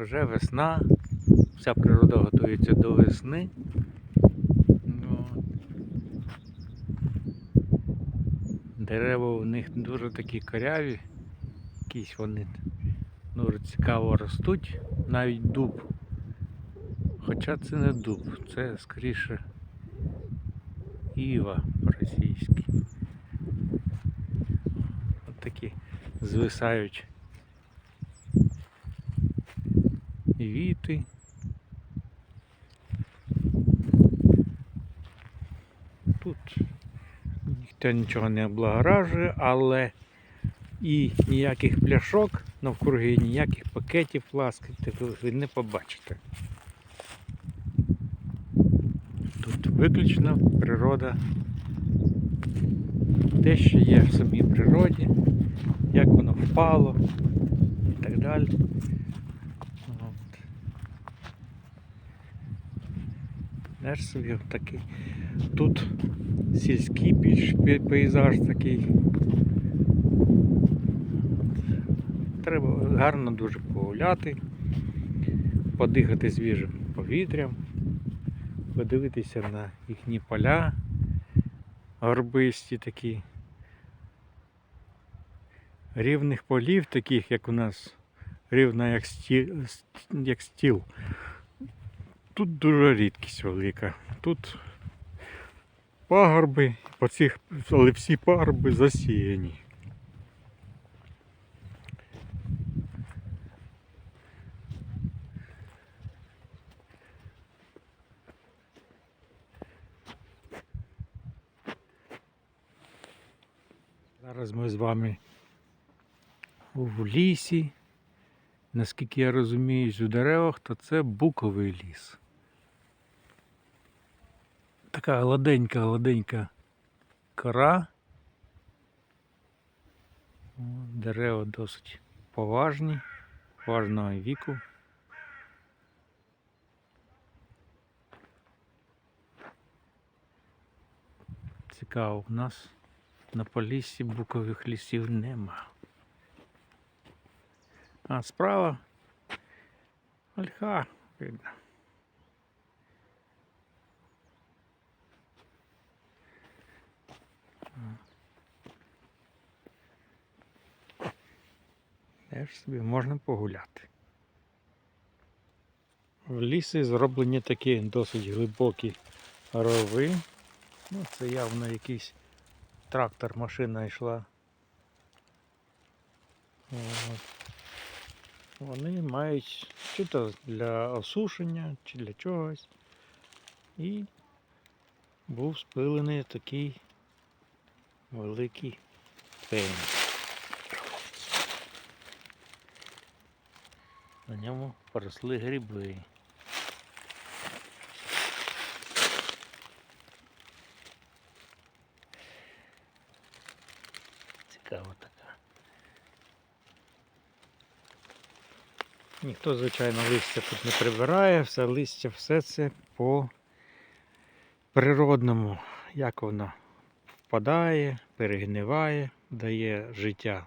Вже весна, вся природа готується до весни. Ну, Дерева у них дуже такі коряві, якісь вони дуже цікаво ростуть, навіть дуб. Хоча це не дуб, це скоріше Іва по-російськи. Такі звисають віти. Тут ніхто нічого не облагоражує, але і ніяких пляшок навкруги, ніяких пакетів пластикових ви не побачите. Тут виключно природа. Те, що є в самій природі, як воно впало і так далі. От. Знаєш собі такий. Тут сільський більш пейзаж такий. Треба гарно дуже погуляти, подихати свіжим повітрям, подивитися на їхні поля горбисті такі. Рівних полів, таких як у нас, рівна як стіл, як стіл. Тут дуже рідкість велика. Тут пагорби, по цих, але всі пагорби засіяні. Зараз ми з вами в лісі. Наскільки я розумію, у деревах, то це буковий ліс. Така гладенька, гладенька кора. Дерева досить поважні, поважного віку. Цікаво, у нас на поліссі букових лісів нема. А справа ольха видно. Теж собі можна погуляти. В лісі зроблені такі досить глибокі рови. Ну, це явно якийсь трактор, машина йшла. От. Вони мають чи то для осушення, чи для чогось. І був спилений такий великий пень. На ньому поросли гриби. Цікаво така. Ніхто, звичайно, листя тут не прибирає, все листя, все це по природному, як воно впадає, перегниває, дає життя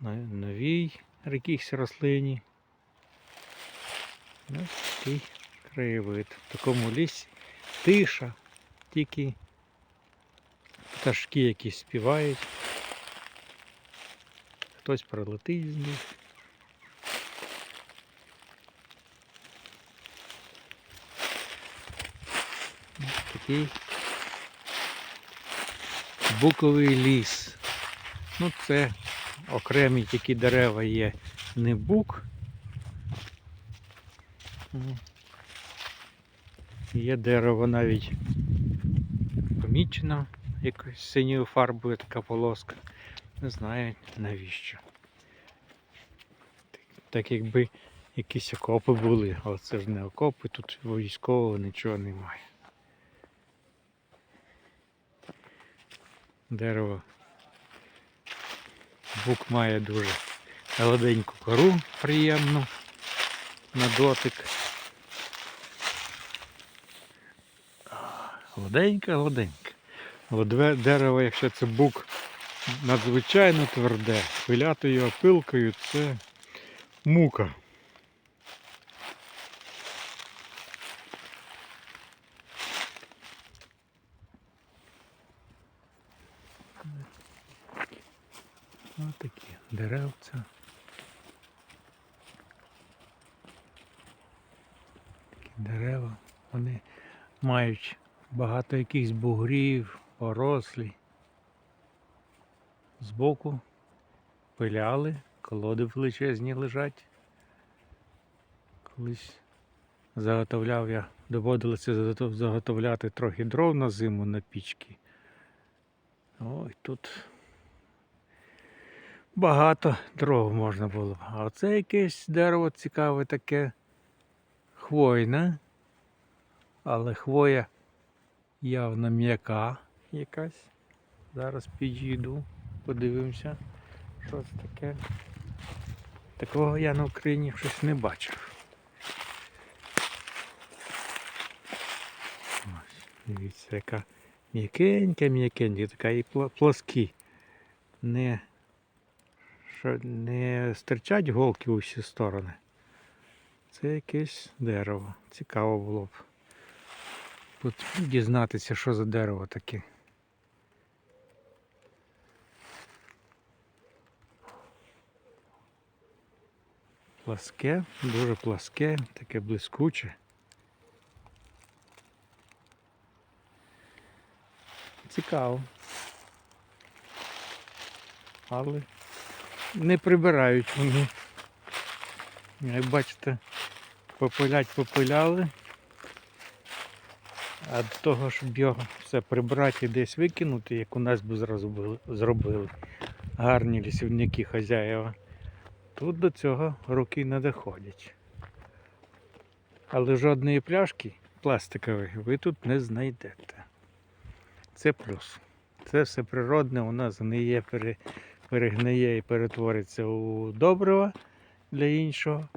новій якійсь рослині. Ось такий краєвид. В такому лісі тиша, тільки пташки якісь співають. Хтось пролетить з них. Ось Такий буковий ліс. Ну це окремі такі дерева є не бук. Є дерево навіть помічено якоюсь синьою фарбою така полоска. Не знаю навіщо. Так якби якісь окопи були, але це ж не окопи, тут військового нічого немає. Дерево. Бук має дуже гладеньку кору приємну на дотик. Гладенька, годенька. Гладве дерево, якщо це бук надзвичайно тверде, пиляти його пилкою це мука. Ось такі деревця. Такі дерева, вони мають багато якихось бугрів, порослі. Збоку пиляли, колоди величезні лежать. Колись заготовляв я, доводилося заготовляти трохи дров на зиму на пічки. Ой, тут багато дров можна було. А оце якесь дерево цікаве таке хвойне, але хвоя явно м'яка якась. Зараз підійду, подивимося, що це таке. Такого я на Україні щось не бачив. Ось, дивіться, яка м'якенька, м'якенька, така і плоскі. Не, що не стирчать голки у всі сторони. Це якесь дерево. Цікаво було б дізнатися, що за дерево таке. Пласке, дуже пласке, таке блискуче. Цікаво. Але не прибирають вони. Як бачите, попилять попиляли. А до того, щоб його все прибрати і десь викинути, як у нас би зразу зробили гарні лісівники хазяєва. Тут до цього руки не доходять. Але жодної пляшки пластикової ви тут не знайдете. Це плюс. Це все природне, воно згниє, пере, перегниє і перетвориться у добриво для іншого.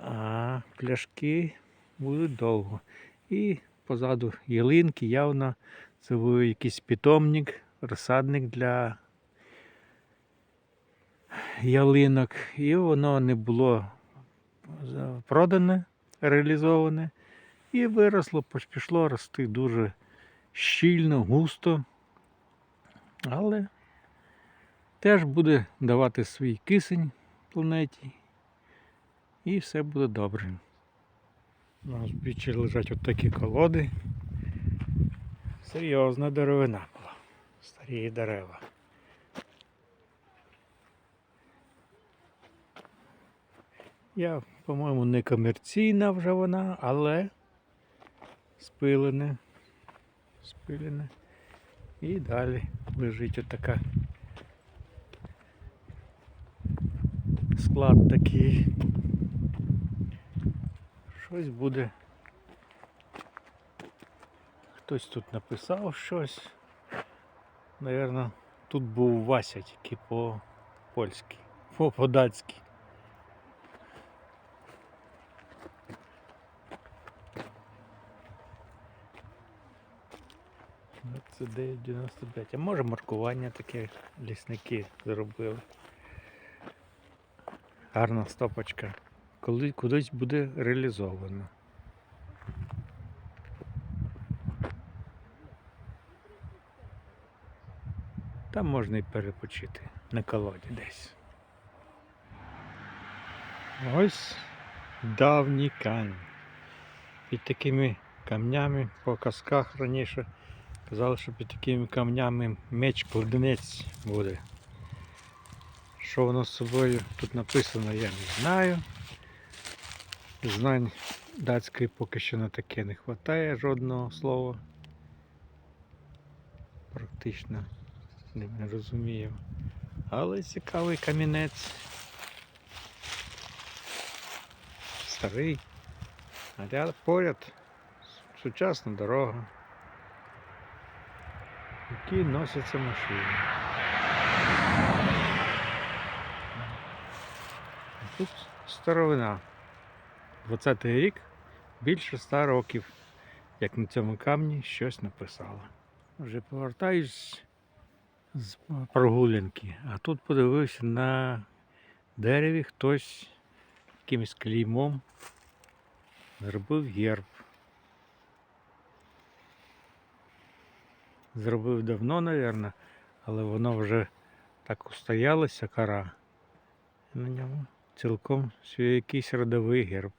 А пляшки будуть довго. І позаду ялинки явно це був якийсь питомник, розсадник для ялинок. І воно не було продане, реалізоване. І виросло, пішло рости дуже щільно, густо. Але теж буде давати свій кисень планеті. І все буде добре. На узбіччі лежать от такі колоди. Серйозна деревина була. Старі дерева. Я, по-моєму, не комерційна вже вона, але спилене. Спилене. І далі лежить отака. Склад такий. Щось буде. Хтось тут написав щось. Наверно, тут був Вася тільки по-польськи, по-податськи. Це 9,95. А може маркування таке лісники зробили. Гарна стопочка. Коли кудись буде реалізовано. Там можна і перепочити на колоді десь. Ось давній камінь. Під такими камнями по казках раніше казали, що під такими камнями меч кладенець буде. Що воно з собою тут написано, я не знаю. Знань датської поки що на таке не вистачає жодного слова. Практично не, розумію. Але цікавий камінець. Старий. А ряд поряд сучасна дорога. Які носяться машини. Тут старовина. 20-й рік більше 100 років, як на цьому камні щось написало. Вже повертаюсь з прогулянки, а тут подивився на дереві хтось якимось клеймом зробив герб. Зробив давно, мабуть, але воно вже так устоялася кора. І на ньому цілком свій якийсь родовий герб.